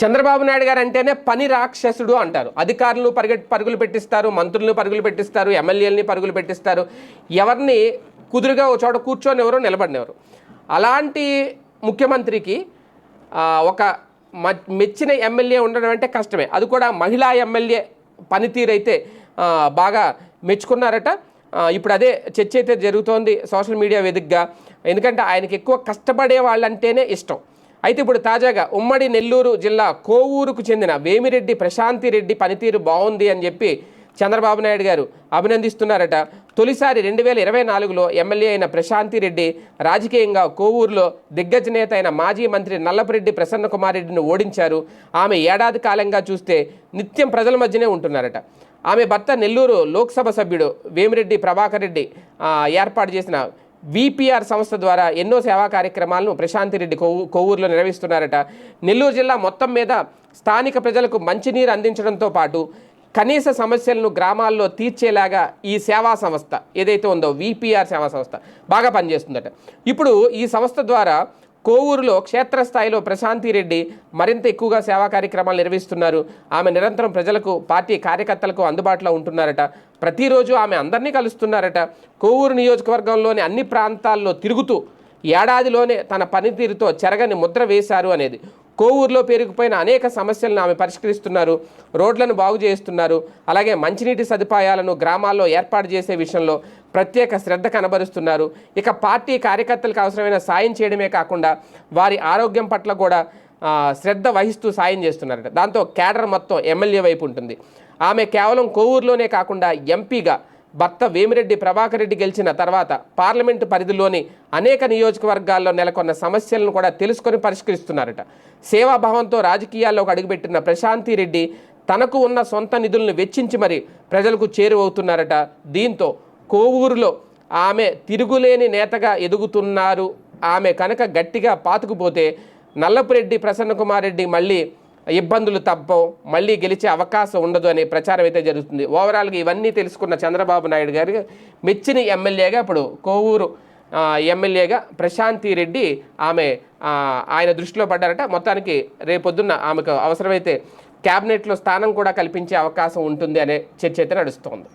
చంద్రబాబు నాయుడు గారు అంటేనే పని రాక్షసుడు అంటారు. అధికారులు పరిగె పరుగులు పెట్టిస్తారు మంత్రులను పరుగులు పెట్టిస్తారు ఎమ్మెల్యేలని పరుగులు పెట్టిస్తారు. ఎవరిని కుదురుగా ఒక చోట కూర్చొని ఎవరో నిలబడినెవరు. అలాంటి ముఖ్యమంత్రికి ఒక మెచ్చిన ఎమ్మెల్యే ఉండడం అంటే కష్టమే. అది కూడా మహిళా ఎమ్మెల్యే పనితీరైతే బాగా మెచ్చుకున్నారట. ఇప్పుడు అదే చర్చ అయితే జరుగుతోంది సోషల్ మీడియా వేదికగా. ఎందుకంటే ఆయనకి ఎక్కువ కష్టపడే వాళ్ళంటేనే ఇష్టం. అయితే ఇప్పుడు తాజాగా ఉమ్మడి నెల్లూరు జిల్లా కోవూరుకు చెందిన వేమిరెడ్డి ప్రశాంతి రెడ్డి పనితీరు బాగుంది అని చెప్పి చంద్రబాబు నాయుడు గారు అభినందిస్తున్నారట. తొలిసారి రెండు వేల ఇరవై నాలుగులో ఎమ్మెల్యే అయిన ప్రశాంతి రెడ్డి రాజకీయంగా కోవూరులో దిగ్గజ నేత అయిన మాజీ మంత్రి నల్లపురెడ్డి ప్రసన్న కుమార్ రెడ్డిని ఓడించారు. ఆమె ఏడాది కాలంగా చూస్తే నిత్యం ప్రజల మధ్యనే ఉంటున్నారట. ఆమె భర్త నెల్లూరు లోక్సభ సభ్యుడు వేమిరెడ్డి ప్రభాకర్ రెడ్డి ఏర్పాటు చేసిన విపిఆర్ సంస్థ ద్వారా ఎన్నో సేవా కార్యక్రమాలను ప్రశాంతి రెడ్డి కొవ్వు కొవ్వూరులో నిర్వహిస్తున్నారట. నెల్లూరు జిల్లా మొత్తం మీద స్థానిక ప్రజలకు మంచినీరు అందించడంతో పాటు కనీస సమస్యలను గ్రామాల్లో తీర్చేలాగా ఈ సేవా సంస్థ ఏదైతే ఉందో విపిఆర్ సేవా సంస్థ బాగా పనిచేస్తుందట. ఇప్పుడు ఈ సంస్థ ద్వారా కోవూరులో క్షేత్రస్థాయిలో ప్రశాంతి రెడ్డి మరింత ఎక్కువగా సేవా కార్యక్రమాలు నిర్వహిస్తున్నారు. ఆమె నిరంతరం ప్రజలకు పార్టీ కార్యకర్తలకు అందుబాటులో ఉంటున్నారట. ప్రతిరోజు ఆమె అందరినీ కలుస్తున్నారట. కోవూరు నియోజకవర్గంలోని అన్ని ప్రాంతాల్లో తిరుగుతూ ఏడాదిలోనే తన పనితీరుతో చెరగని ముద్ర వేశారు అనేది. కోవూరులో పేరుకుపోయిన అనేక సమస్యలను ఆమె పరిష్కరిస్తున్నారు. రోడ్లను బాగు చేస్తున్నారు అలాగే మంచినీటి సదుపాయాలను గ్రామాల్లో ఏర్పాటు చేసే విషయంలో ప్రత్యేక శ్రద్ధ కనబరుస్తున్నారు. ఇక పార్టీ కార్యకర్తలకు అవసరమైన సాయం చేయడమే కాకుండా వారి ఆరోగ్యం పట్ల కూడా శ్రద్ధ వహిస్తూ సాయం చేస్తున్నారట. దాంతో కేడర్ మొత్తం ఎమ్మెల్యే వైపు ఉంటుంది. ఆమె కేవలం కోవూరులోనే కాకుండా ఎంపీగా భర్త వేమిరెడ్డి ప్రభాకర్ రెడ్డి గెలిచిన తర్వాత పార్లమెంటు పరిధిలోని అనేక నియోజకవర్గాల్లో నెలకొన్న సమస్యలను కూడా తెలుసుకొని పరిష్కరిస్తున్నారట. సేవాభావంతో రాజకీయాల్లోకి అడుగుపెట్టిన ప్రశాంతి రెడ్డి తనకు ఉన్న సొంత నిధులను వెచ్చించి మరి ప్రజలకు చేరువవుతున్నారట. దీంతో కోవూరులో ఆమె తిరుగులేని నేతగా ఎదుగుతున్నారు. ఆమె కనుక గట్టిగా పాతుకుపోతే నల్లపురెడ్డి ప్రసన్న కుమార్ రెడ్డి మళ్ళీ ఇబ్బందులు తప్పవు. మళ్ళీ గెలిచే అవకాశం ఉండదు అనే ప్రచారం అయితే జరుగుతుంది. ఓవరాల్గా ఇవన్నీ తెలుసుకున్న చంద్రబాబు నాయుడు గారు మెచ్చిన ఎమ్మెల్యేగా ఇప్పుడు కోవూరు ఎమ్మెల్యేగా ప్రశాంతి రెడ్డి ఆమె ఆయన దృష్టిలో పడ్డారట. మొత్తానికి రేపొద్దున్న ఆమెకు అవసరమైతే క్యాబినెట్లో స్థానం కూడా కల్పించే అవకాశం ఉంటుంది అనే చర్చ అయితే నడుస్తోంది.